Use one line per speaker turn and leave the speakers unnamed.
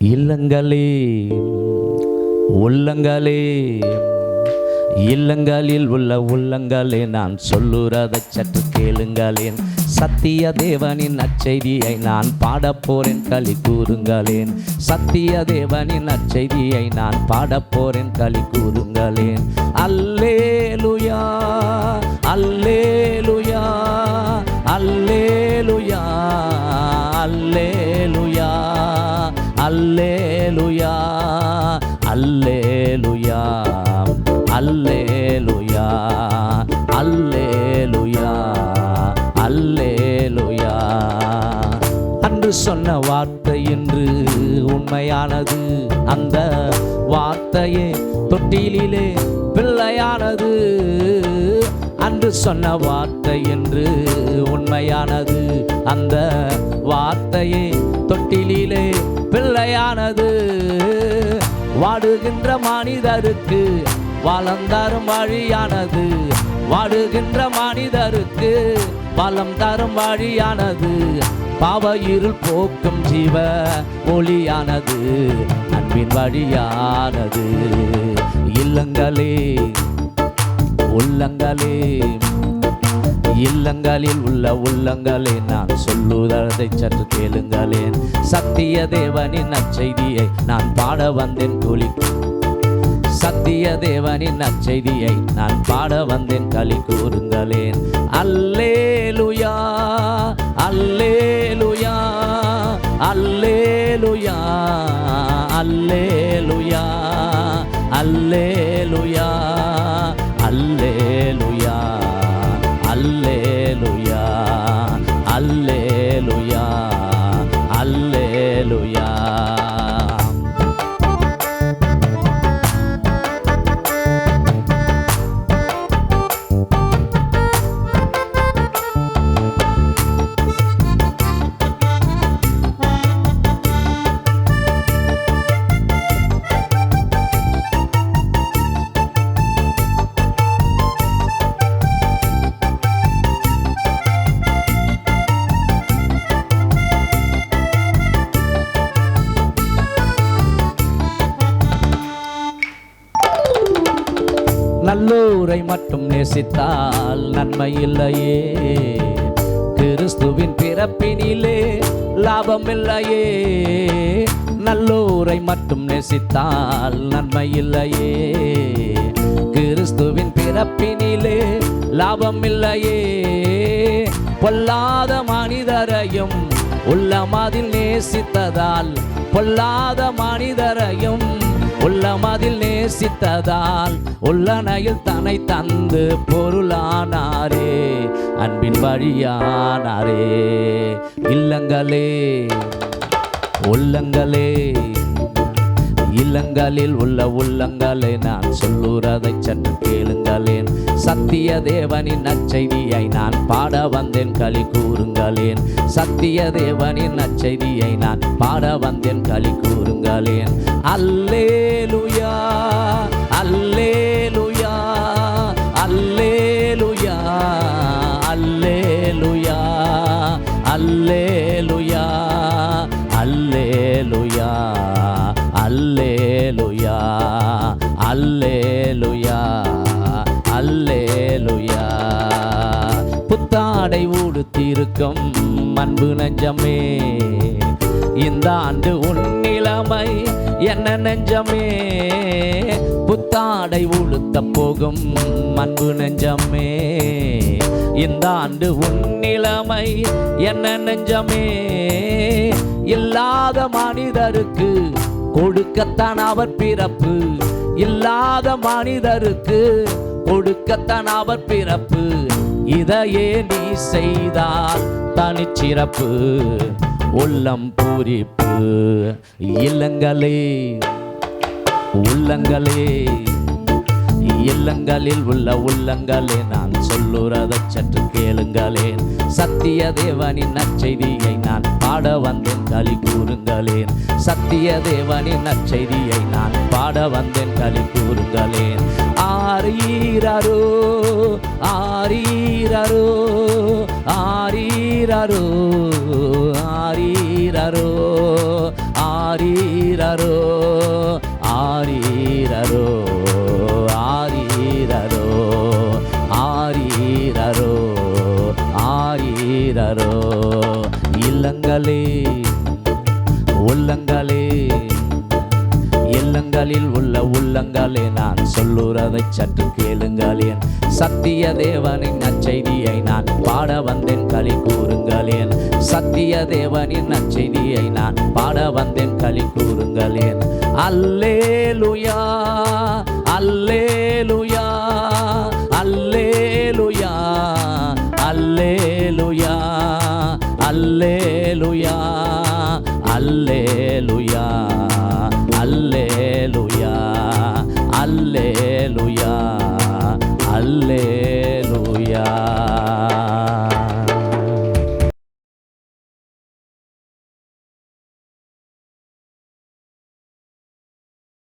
இல்லங்களே உள்ளங்களே. இல்லங்களில் உள்ள உள்ளங்களே நான் சொல்லுறதை சற்று கேளுங்களேன். சத்திய தேவனின் நற்செய்தியை நான் பாடப்போறேன் களி கூறுங்களேன். சத்திய தேவனின் நற்செய்தியை நான் பாடப்போறேன் களி கூறுங்களேன். அல்லேலுயா அல்லேலுயா அல்லேலுயா அல்லே அல்லேலுயா அல்லேலுயா அல்லேலுயா அல்லேலுயா அல்லேலுயா அன்று சொன்ன வார்த்தை என்று உண்மையானது. அந்த வார்த்தையே தொட்டிலிலே பிள்ளையானது. அன்று சொன்ன வார்த்தை என்று உண்மையானது. அந்த வார்த்தையே பிள்ளையானது வாடுகின்ற மனிதருக்கு வளம் தரும் வழியானது. வாடுகின்ற மனிதருக்கு வளம் தரும் வழியானது. பாவ இருள் போக்கும் ஜீவ ஒளியானது. அன்பின் வழியானது. இல்லங்களே உள்ளங்களே. இல்லங்களில் உள்ள உள்ளங்களே நான் சொல்லுவதை சற்று கேளுங்களேன். சத்திய தேவனின் நற்செய்தியை நான் பாட வந்தேன் கூலி சத்திய தேவனின் நற்செய்தியை நான் பாட வந்தேன் களி கூறுங்களேன். அல்லே லுயா அல்லே லுயா அல்லே லுயா அல்லே லுயா அல்லே லுயா ー。நல்லூரை மட்டும் நேசித்தால் நன்மை இல்லையே. கிறிஸ்துவின் பிறப்பினிலே லாபம் இல்லையே. நல்லூரை மட்டும் நேசித்தால் நன்மை இல்லையே. கிறிஸ்துவின் பிறப்பினிலே லாபம் இல்லையே. பொல்லாத மனிதரையும் உள்ளமதில் நேசித்ததால் பொல்லாத மனிதரையும் உள்ளமதில் நேசித்ததால் உள்ளனையில் தன்னை தந்து பொருளானாரே. அன்பின் வழியானாரே. இல்லங்களே உள்ளங்களே இல்லங்களில் உள்ள உள்ளங்களே. நான் சொல்லுறதை சற்று கேளுங்களேன். சத்திய தேவனின் நச்செய்தியை நான் பாட வந்தேன். களி கூறுங்களேன். சத்திய தேவனின் நச்செய்தியை நான் பாட வந்தேன். களி கூறுங்களேன். அல்லே லுயா அல்லே லுயா அல்லே லுயா அல்லே லுயா அல்லே லுயா அல்லே இருக்கும் அன்பு நெஞ்சமே. இந்த ஆண்டு உன் நிலைமை என்ன நெஞ்சமே? புத்தாடை உளுத்த போகும் அன்பு நெஞ்சமே. இந்த ஆண்டு உன் நிலைமை என்ன நெஞ்சமே? இல்லாத மனிதருக்கு கொடுக்கத்தான் அவர் பிறப்பு. இல்லாத மனிதருக்கு கொடுக்கத்தான் அவர் பிறப்பு. இதையே நீ செய்தால் தனிச்சிறப்பு உள்ளம் பூரிப்பு. இல்லங்களே உள்ளங்களே இல்லங்களில் உள்ள உள்ளங்களே நான் சொல்லுறதை சற்று கேளுங்களேன். சத்திய தேவனின் நற்செய்தியை நான் பாட வந்தேன் களி கூறுங்களேன். சத்திய தேவனின் நற்செய்தியை நான் பாட வந்தேன் களி கூறுங்களேன். ஆரீரரோ ஆரீரரோ ஆரீரரோ ஆரீரரோ ஆரீரரோ இல்லங்களில் உள்ள உள்ளங்களே நான் சொல்லுறதை சற்று கேளுங்களேன். சத்திய தேவனின் நற்செய்தியை நான் பாட வந்தேன் களி கூறுங்களேன். சத்திய தேவனின் நற்செய்தியை நான் பாட வந்தேன் களி கூறுங்களேன். அல்லேலுயா அல்லேலுயா அல்லேலுயா அல்லேலுயா அல்லேலுயா அல்லே லுயா Alleluia.